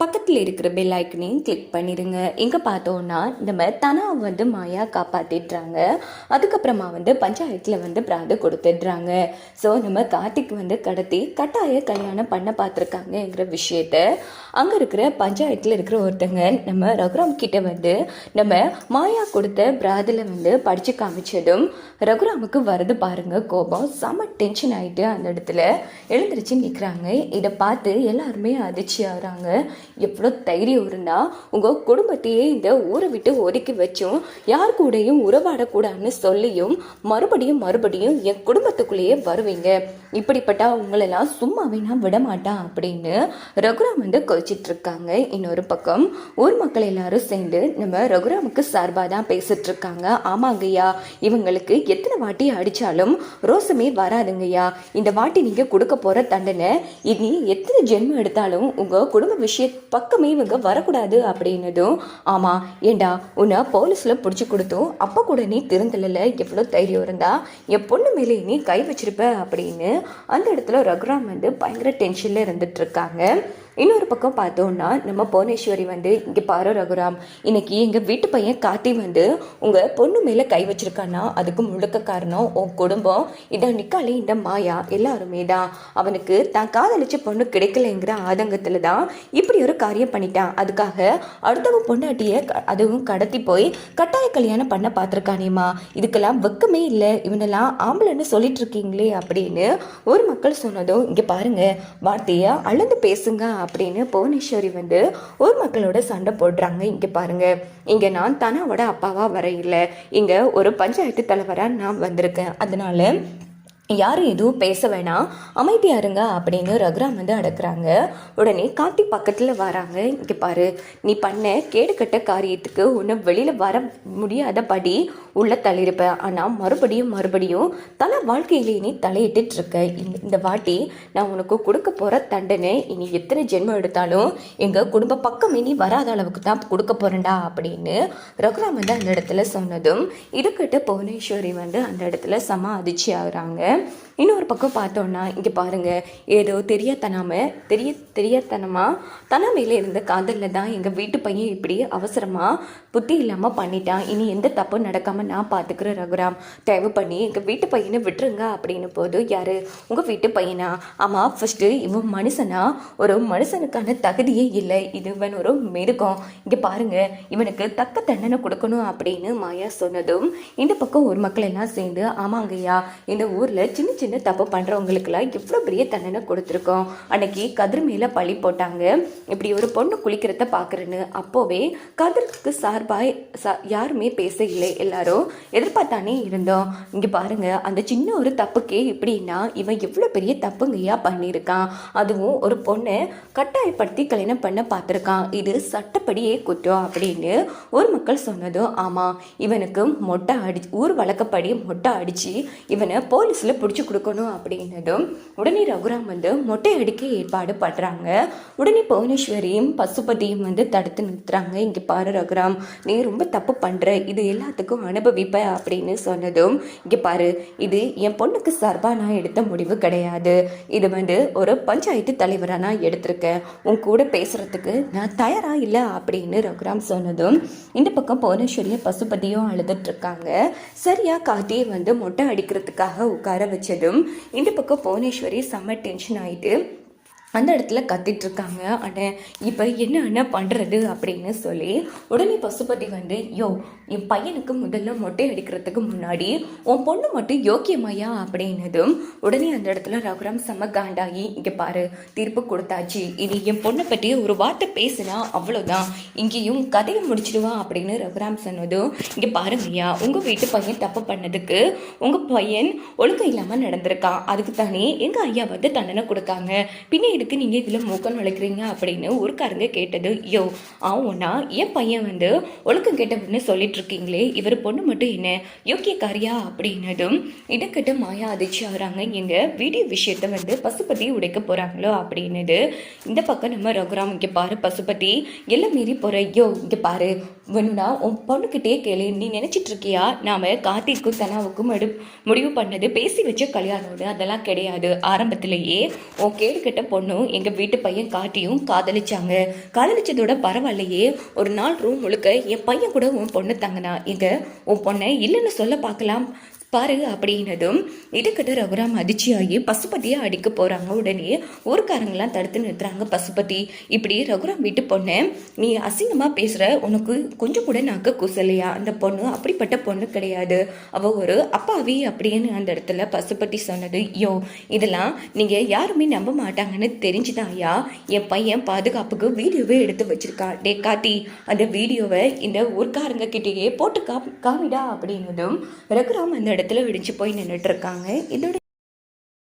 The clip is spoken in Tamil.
பக்கத்தில் இருக்கிற பெல் ஐக்கனையும் கிளிக் பண்ணிடுங்க இங்கே பார்த்தோன்னா நம்ம தனா வந்து மாயா காப்பாற்றிடுறாங்க அதுக்கப்புறமா வந்து பஞ்சாயத்தில் வந்து பிராது கொடுத்துடுறாங்க. ஸோ நம்ம கார்த்திக் வந்து கடத்தி கட்டாய கல்யாணம் பண்ண பார்த்துருக்காங்கங்கிற விஷயத்த அங்கே இருக்கிற பஞ்சாயத்தில் இருக்கிற ஒருத்தங்க நம்ம ரகுராம் கிட்ட வந்து நம்ம மாயா கொடுத்த பிராதில் வந்து படித்து காமிச்சதும் ரகுராமுக்கு வருது பாருங்கள் கோபம். செம டென்ஷன் ஆகிட்டு அந்த இடத்துல எழுந்திரிச்சு நிற்கிறாங்க இதை பார்த்து எல்லாருமே அதிர்ச்சி ஆகிறாங்க. எவ்வளோ தைரியம் இருந்தால் உங்கள் குடும்பத்தையே இந்த ஊரை விட்டு ஒதுக்கி வச்சும் யார் கூடயும் உறவாடக்கூடாதுன்னு சொல்லியும் மறுபடியும் மறுபடியும் என் குடும்பத்துக்குள்ளேயே வருவீங்க. இப்படிப்பட்ட உங்களெல்லாம் சும்மாவே நான் விடமாட்டேன் அப்படின்னு ரகுராம் வந்து கொதிச்சிட்டு இருக்காங்க இன்னொரு பக்கம் ஊர் மக்கள் எல்லாரும் சேர்ந்து நம்ம ரகுராமுக்கு சார்பாக தான் பேசிட்டு இருக்காங்க ஆமாங்கய்யா இவங்களுக்கு எத்தனை வாட்டி அடித்தாலும் ரோசமே வராதுங்கய்யா. இந்த வாட்டி நீங்கள் கொடுக்க போகிற தண்டனை இனி எத்தனை ஜென்மம் எடுத்தாலும் உங்கள் குடும்ப விஷய பக்கமே இவங்க வரக்கூடாது அப்படின்னதும் ஆமாம் ஏண்டா உன்னை போலீஸில் பிடிச்சி கொடுத்தோம். அப்போ கூட நீ திருந்தலில் எவ்வளோ தைரியம் இருந்தா? என் பொண்ணு மேலே நீ கை வச்சிருப்ப? அப்படின்னு அந்த இடத்துல ரகுராம் வந்து பயங்கர டென்ஷனில் இருந்துட்டு இருக்காங்க. இன்னொரு பக்கம் பார்த்தோம்னா நம்ம புவனேஸ்வரி வந்து இங்கே பாரு ரகுராம் இன்னைக்கு எங்கள் வீட்டு பையன் காத்தி வந்து உங்கள் பொண்ணு மேலே கை வச்சிருக்கான்னா அதுக்கு முழுக்க காரணம் உன் குடும்பம் இதை நிக்காலே இந்த மாயா எல்லாருமே தான். அவனுக்கு தான் காதலிச்ச பொண்ணு கிடைக்கலைங்கிற ஆதங்கத்தில் தான் இப்படி ஒரு காரியம் பண்ணிட்டான். அதுக்காக அடுத்தவங்க பொண்டாட்டியை க- அதுவும் கடத்தி போய் கட்டாய கல்யாணம் பண்ண பார்த்துருக்கானேம்மா. இதுக்கெல்லாம் வெக்கமே இல்லை. இவனெல்லாம் ஆம்பளைன்னு சொல்லிட்டு இருக்கீங்களே அப்படின்னு ஒரு மக்கள் சொன்னதும் இங்கே பாருங்க வார்த்தையை அளந்து பேசுங்க அப்படின்னு புவனேஸ்வரி வந்து ஒரு மக்களோட சண்டை போடுறாங்க. இங்கே பாருங்க. இங்கே நான் தனாவோட அப்பாவாக வர இல்லை. இங்கே ஒரு பஞ்சாயத்து தலைவராக நான் வந்திருக்கேன். அதனால யாரும் எதுவும் பேச வேணாம். அமைதியாக இருங்க அப்படின்னு ரகுராம் வந்து அடக்குறாங்க. உடனே கார்த்தி பக்கத்தில் வராங்க. இங்கே பாரு நீ பண்ண கேடுகட்ட காரியத்துக்கு உன்னை வெளியில் வர முடியாதபடி உள்ள தள்ளியிருப்ப ஆனால் மறுபடியும் மறுபடியும் தலை வாழ்க்கையிலே நீ தலையிட்டு இருக்க இந்த- இந்த வாட்டி நான் உனக்கு கொடுக்க போகிற தண்டனை இனி எத்தனை ஜென்மம் எடுத்தாலும் எங்கள் குடும்ப பக்கம் இனி வராத அளவுக்கு தான் கொடுக்க போகிறேன்டா அப்படின்னு ரகுராம் வந்து அந்த இடத்துல சொன்னதும் இதுக்கிட்ட புவனேஸ்வரி வந்து அந்த இடத்துல சம அதிர்ச்சி ஆகுறாங்க. இன்னொரு பக்கம் பார்த்தோன்னா இங்கே பாருங்க ஏதோ தெரியாதனாம தெரிய தெரியாதனமா தன மேலே இருந்த காதலில் தான் எங்கள் வீட்டு பையன் இப்படி அவசரமாக புத்தி இல்லாமல் பண்ணிட்டான். இனி எந்த தப்பும் நடக்காமல் நான் பார்த்துக்கிறேன் ரகுராம் தயவு பண்ணி எங்கள் வீட்டு பையனை விட்டுருங்க அப்படின்னு போது யார்? உங்கள் வீட்டு பையனா? ஆமாம் ஃபஸ்ட்டு இவன் மனுஷனா? ஒரு மனுஷனுக்கான தகுதியே இல்லை. இது இவன் ஒரு மிருகம். இங்கே பாருங்கள் இவனுக்கு தக்க தண்டனை கொடுக்கணும் அப்படின்னு மாயா சொன்னதும் இந்த பக்கம் ஒரு மக்கள் எல்லாம் சேர்ந்து ஆமாங்கய்யா இந்த ஊரில் சின்ன சின்ன தப்பு பண்ணுறவங்களுக்குலாம் எவ்வளோ பெரிய தண்டனை கொடுத்துருக்கோம். அன்னைக்கு கதிர் மேலே பழி போட்டாங்க. இப்படி ஒரு பொண்ணு குளிக்கிறத பார்க்குறேன்னு அப்போவே கதிருக்கு சார்பாக சா யாருமே பேச இல்லை எல்லாரும் எதிர்பார்த்தானே இருந்தோம். இங்கே பாருங்க அந்த சின்ன ஒரு தப்புக்கே இப்படின்னா இவன் எவ்வளோ பெரிய தப்புங்கையா பண்ணியிருக்கான். அதுவும் ஒரு பொண்ணை கட்டாயப்படுத்தி கல்யாணம் பண்ண பார்த்துருக்கான். இது சட்டப்படியே குற்றம் அப்படின்னு ஒரு மக்கள் சொன்னதும் ஆமாம். இவனுக்கு மொட்டை அடி ஊர் வழக்கப்படி மொட்டை அடித்து இவனை போலீஸில் பிடிச்சி கொடுக்கணும் அப்படின்னதும் உடனே ரகுராம் வந்து மொட்டை அடிக்க ஏற்பாடு பண்ணுறாங்க உடனே புவனேஸ்வரியும் பசுபதியும் வந்து தடுத்து நிறுத்துறாங்க. இங்கே பாரு ரகுராம் நீ ரொம்ப தப்பு பண்ணுற இது எல்லாத்துக்கும் அனுபவிப்ப அப்படின்னு சொன்னதும் இங்கே பாரு இது என் பொண்ணுக்கு சார்பாக நான் எடுத்த முடிவு கிடையாது. இது வந்து ஒரு பஞ்சாயத்து தலைவராக நான் எடுத்திருக்கேன். உன் கூட பேசுகிறதுக்கு நான் தயாராக இல்லை அப்படின்னு ரகுராம் சொன்னதும் இந்த பக்கம் புவனேஸ்வரியும் பசுபதியும் அழுதுட்டு இருக்காங்க. சரியா கார்த்தியை வந்து மொட்டை அடிக்கிறதுக்காக உட்கார வச்சதும் இந்த பக்கம் புவனேஸ்வரி செம்ம டென்ஷன் ஆயிட்டு அந்த இடத்துல கத்திட்டுருக்காங்க. அண்ணே இப்போ என்ன அண்ணா பண்ணுறது அப்படின்னு சொல்லி உடனே பசுபதி வந்து யோ என் பையனுக்கு முதல்ல மொட்டை அடிக்கிறதுக்கு முன்னாடி உன் பொண்ணு மட்டும் யோக்கியமாயா? அப்படின்னதும் உடனே அந்த இடத்துல ரகுராம் செம்ம காண்டாகி இங்கே பாரு தீர்ப்பு கொடுத்தாச்சு. இனி என் பொண்ணை பற்றி ஒரு வார்த்தை பேசினா அவ்வளோதான் இங்கேயும் கதையை முடிச்சிடுவான் அப்படின்னு ரகுராம் சொன்னதும் இங்கே பாருங்கய்யா உங்கள் வீட்டு பையன் தப்பு பண்ணதுக்கு உங்கள் பையன் ஒழுக்கம் இல்லாமல் நடந்திருக்கான். அதுக்கு தானே எங்கள் ஐயா வந்து தண்டனை கொடுத்தாங்க. பின்னாடி எதுக்கு நீங்கள் இதில் மூக்கம் வளர்க்குறீங்க அப்படின்னு ஊருக்காரங்க கேட்டது யோ ஆவுன்னா என் பையன் வந்து ஒழுக்கம் கேட்டவன்னு சொல்லிட்டு இருக்கீங்களே இவர் பொண்ணு மட்டும் என்ன யோக்கியக்காரியா? அப்படின்னதும் இடக்கிட்ட மாயா அதிர்ச்சி ஆகிறாங்க எங்கள் வீடியோ விஷயத்தை வந்து பசுபதி உடைக்க போகிறாங்களோ அப்படின்னது இந்த பக்கம் நம்ம ரகுராம் இங்கே பாரு பசுபதி எல்லாம் மீறி போகிற ஐயோ இங்கே பாரு வேணும்னா உன் பொண்ணுக்கிட்டே கேளு நீ நினச்சிட்டு இருக்கியா? நாம கார்த்திக்கும் தனாவுக்கும் எடு முடிவு பண்ணது பேசி வச்ச கல்யாணம் அதெல்லாம் கிடையாது ஆரம்பத்திலேயே உன் கேடுகிட்ட பொண்ணு பொண்ணும் எங்கள் வீட்டு பையன் காட்டியும் காதலிச்சாங்க. காதலிச்சதோட பரவாயில்லையே. ஒரு நாள் ரூம் முழுக்க என் பையன் கூட உன் பொண்ணு தங்கினா எங்க? உன் பொண்ணை இல்லைன்னு சொல்ல பார்க்கலாம். பாரு அப்படின்னதும் இதுக்கிட்ட ரகுராம் அதிர்ச்சியாகி பசுபதியை அடிக்க போகிறாங்க உடனே ஊருக்காரங்களாம் தடுத்து நிறுத்துறாங்க பசுபதி. இப்படி ரகுராம் வீட்டு பொண்ணு நீ அசிங்கமாக பேசுகிற உனக்கு கொஞ்சம் கூட நாக்கு குசலையா? அந்த பொண்ணு அப்படிப்பட்ட பொண்ணு கிடையாது. அவள் ஒரு அப்பாவி அப்படின்னு அந்த இடத்துல பசுபதி சொன்னது. யோ இதெல்லாம் நீங்கள் யாருமே நம்ப மாட்டாங்கன்னு தெரிஞ்சுதான்யா என் பையன் பாதுகாப்புக்கு வீடியோவே எடுத்து வச்சிருக்கான் டே காத்தி அந்த வீடியோவை இந்த ஊர்க்காரங்க கிட்டேயே போட்டு கா காமிடா அப்படின்னதும் ரகுராம் அந்த இடத்துல விடிச்சு போய் நின்றுட்டு இருக்காங்க. இதோட